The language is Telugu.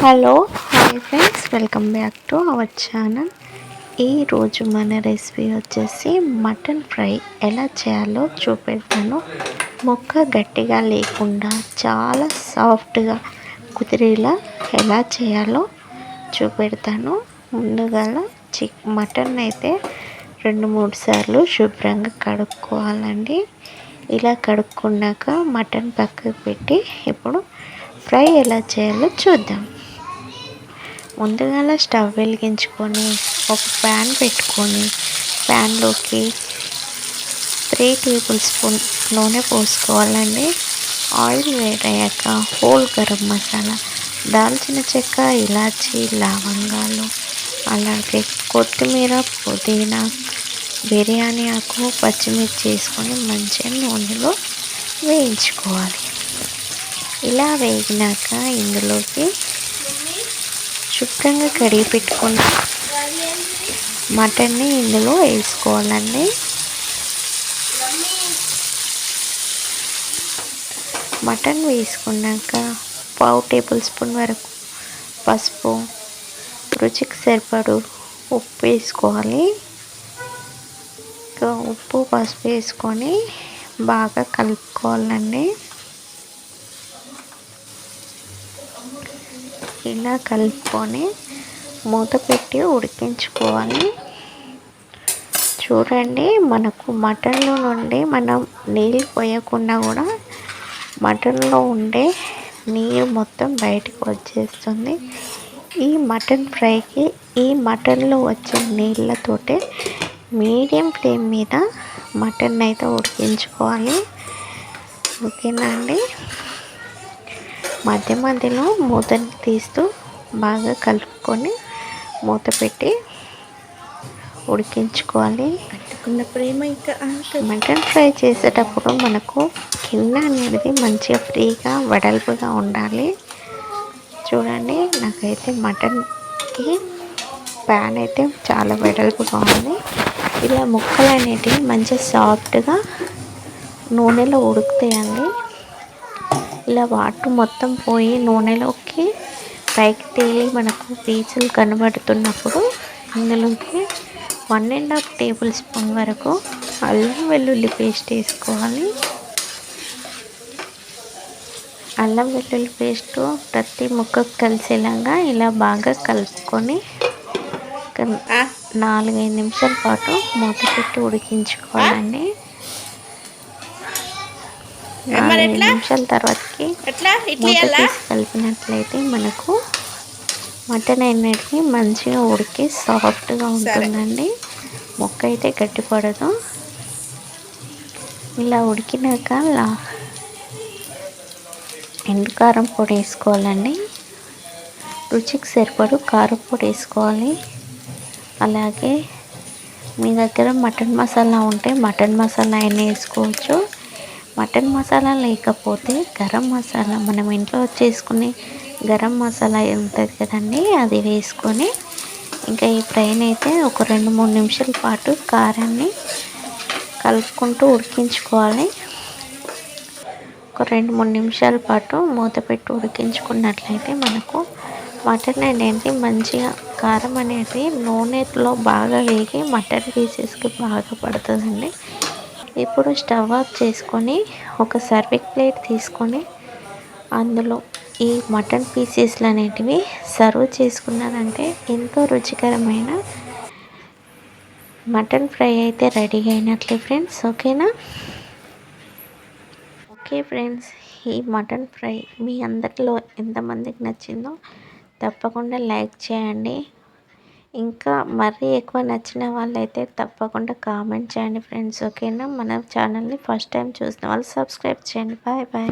Hello hi friends welcome back to our channel. ఈరోజు మన రెసిపీ వచ్చేసి మటన్ ఫ్రై ఎలా చేయాలో చూపెడతాను. మొక్క గట్టిగా లేకుండా చాలా సాఫ్ట్గా కుదిరేలా ఎలా చేయాలో చూపెడతాను. ముందుగా చిక్ మటన్ అయితే రెండు మూడు సార్లు శుభ్రంగా కడుక్కోవాలండి. ఇలా కడుక్కున్నాక మటన్ పక్కకు పెట్టి ఇప్పుడు ఫ్రై ఎలా చేయాలో చూద్దాం. ముందుగా స్టవ్ వెలిగించుకొని ఒక ప్యాన్ పెట్టుకొని ప్యాన్లోకి త్రీ టేబుల్ స్పూన్ నూనె పోసుకోవాలండి. ఆయిల్ వేడయ్యాక హోల్ గరం మసాలా దాల్చిన చెక్క ఇలాచి లవంగాలు అలాగే కొత్తిమీర పుదీనా బిర్యానీ ఆకు పచ్చిమిర్చి వేసుకొని మంచిగా నూనెలో వేయించుకోవాలి. ఇలా వేగినాక ఇందులోకి శుభ్రంగా కడిగి పెట్టుకున్న మటన్ని ఇందులో వేసుకోవాలండి. మటన్ వేసుకున్నాక పావు టేబుల్ స్పూన్ వరకు పసుపు రుచికి సరిపడు ఉప్పు వేసుకోవాలి. ఇంకా ఉప్పు పసుపు వేసుకొని బాగా కలుపుకోవాలండి. ఇలా కలుపుకొని మూత పెట్టి ఉడికించుకోవాలి. చూడండి మనకు మటన్లో నుండి మనం నీళ్ళు పోయకుండా కూడా మటన్లో ఉండే నీరు మొత్తం బయటకు వచ్చేస్తుంది. ఈ మటన్ ఫ్రైకి ఈ మటన్లో వచ్చే నీళ్ళతోటే మీడియం ఫ్లేమ్ మీద మటన్ అయితే ఉడికించుకోవాలి. ఓకేనా అండి? మధ్య మధ్యలో మూతని తీస్తూ బాగా కలుపుకొని మూత పెట్టి ఉడికించుకోవాలి. ప్రేమ ఇంకా మటన్ ఫ్రై చేసేటప్పుడు మనకు కింద అనేది మంచిగా ఫ్రీగా వెడల్పుగా ఉండాలి. చూడండి నాకైతే మటన్కి ప్యాన్ అయితే చాలా వెడల్పుగా ఉంది. ఇలా ముక్కలు అనేటివి మంచిగా సాఫ్ట్గా నూనెలో ఉడుకుతాయండి. ఇలా వాటర్ మొత్తం పోయి నూనెలోకి పైకి తేలి మనకు పీచులు కనబడుతున్నప్పుడు అందులోకి one and half table spoon వరకు అల్లం వెల్లుల్లి పేస్ట్ వేసుకోవాలి. అల్లం వెల్లుల్లి పేస్ట్ ప్రతి ముక్కకు కలిసేలాగా ఇలా బాగా కలుపుకొని నాలుగైదు నిమిషాల పాటు మూత పెట్టి ఉడికించుకోవాలండి. నాలుగు నిమిషాల తర్వాతకి కలిపినట్లయితే మనకు మటన్ అనేది మంచిగా ఉడికి సాఫ్ట్గా ఉంటుందండి. మొక్క అయితే గట్టిపడదు ఇలా ఉడికినాక లా ఎండు కారం పొడి వేసుకోవాలండి. రుచికి సరిపడు కారం పొడి వేసుకోవాలి. అలాగే మీ దగ్గర మటన్ మసాలా ఉంటే మటన్ మసాలా అయినా వేసుకోవచ్చు. మటన్ మసాలా లేకపోతే గరం మసాలా. మనం ఇంట్లో చేసుకునే గరం మసాలా ఉంటుంది కదండి అది వేసుకొని ఇంకా ఈ ఫ్రైని అయితే ఒక రెండు మూడు నిమిషాల పాటు కారాన్ని కలుపుకుంటూ ఉడికించుకోవాలి. ఒక రెండు మూడు నిమిషాల పాటు మూత పెట్టి ఉడికించుకున్నట్లయితే మనకు మటన్ అనేది మంచిగా కారం అనేది నూనెలో బాగా వేగి మటన్ పీసెస్కి బాగా పడుతుందండి. ఇప్పుడు స్టవ్ ఆఫ్ చేసుకొని ఒక సర్వింగ్ ప్లేట్ తీసుకొని అందులో ఈ మటన్ పీసెస్లు అనేటివి సర్వ్ చేసుకున్నారంటే ఎంతో రుచికరమైన మటన్ ఫ్రై అయితే రెడీ అయినట్లే ఫ్రెండ్స్ ఓకేనా? ఓకే ఫ్రెండ్స్ ఈ మటన్ ఫ్రై మీ అందరిలో ఎంతమందికి నచ్చిందో తప్పకుండా లైక్ చేయండి. ఇంకా మరీ ఎక్కువ నచ్చిన వాళ్ళైతే తప్పకుండా కామెంట్ చేయండి ఫ్రెండ్స్ ఓకేనా? మన ఛానల్ని ఫస్ట్ టైం చూసిన వాళ్ళు సబ్స్క్రైబ్ చేయండి. Bye bye.